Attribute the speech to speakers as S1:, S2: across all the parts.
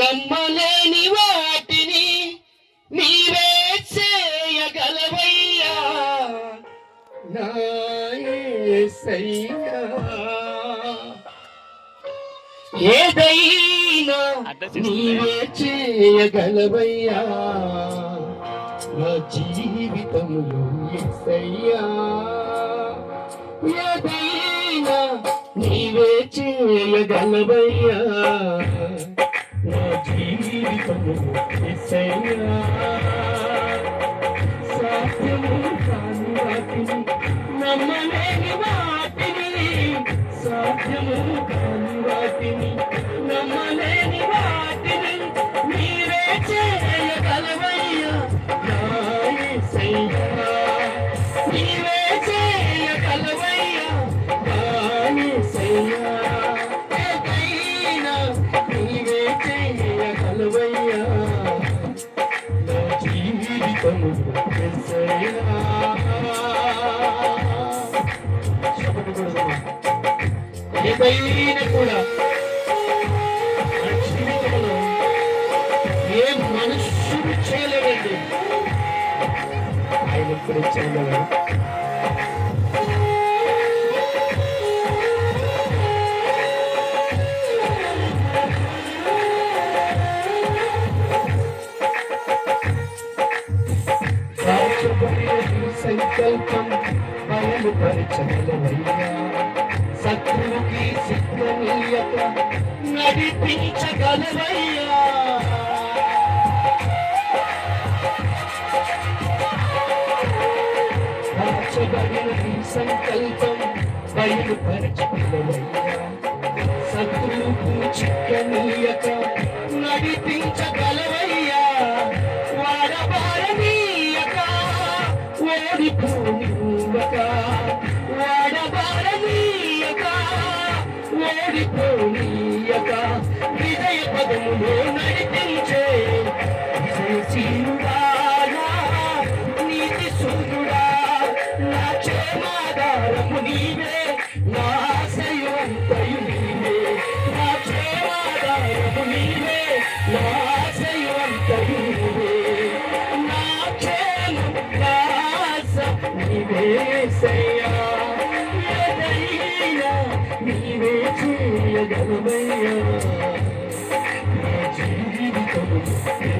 S1: నమ్మలేని వాటిని నీవే చేయగలవయ్యా. ఏదైనా నీవే చేయగలవయ్యా. నా జీవితంలో ఏదైనా నీవే చేయగలవయ్యా. జీవితము యేసయ్యా సాధ్యము కాని వాటిని నమ్మలేని వాటిని సాధ్యము కాని వాటిని నమ్మలేని వాటిని మీరే చే ఏదైనా కూడా జీవితంలో ఏ ఆయన ఇప్పుడు చేయగలరు సంకల్పం బయలుపరచగలవయ్యా శత్రువుకి సిద్ధనీయత నడిపించగలవయ్యా. రాజబడిన ఈ సంకల్పం బయలుపరచగలవయ్యా శత్రువుకు చిక్కనీయక నడిపించగలవయ్యా. ఓడిపోనీయక విజయ పదములో నడిపించే విజయశీలుడా నీతి సూర్యుడా. నా క్షేమాధారము నీవే నా ఆశయవంతయు నీవే. నా క్షేమాధారము నీవే నా ఆశయవంతయు నీవే. నా క్షేమ నీవే సయ్యా చేయగలవయ్యా నా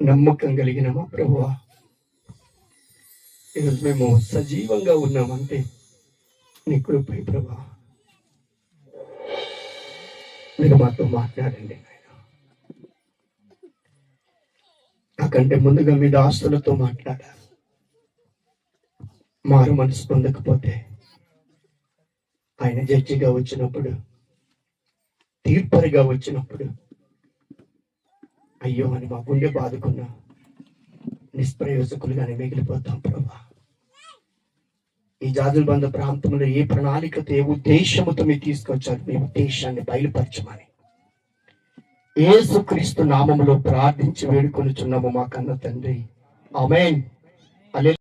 S1: నమ్మకం కలిగినామా ప్రభు ఈరోజు మేము సజీవంగా ఉన్నామంటే నీ కృపై ప్రభా మీరు మాతో మాట్లాడండి నాకంటే ముందుగా మీ దాస్తులతో మాట్లాడాలి మారు మనసు పొందకపోతే ఆయన జడ్జిగా వచ్చినప్పుడు తీర్పరిగా వచ్చినప్పుడు అయ్యో అని మా గుండె బాదుకున్నా నిష్ప్రయోజకులుగానే మిగిలిపోతాం ప్రభా. ఈ జాజుల బంధ ప్రాంతంలో ఏ ప్రణాళికతో ఏ ఉద్దేశంతో మీరు తీసుకొచ్చారు మీ ఉద్దేశాన్ని బయలుపరచమని. ఏసుక్రీస్తు నామంలో ప్రార్థించి వేడుకొని చున్నాము మా కన్న తండ్రి. ఆమేన్.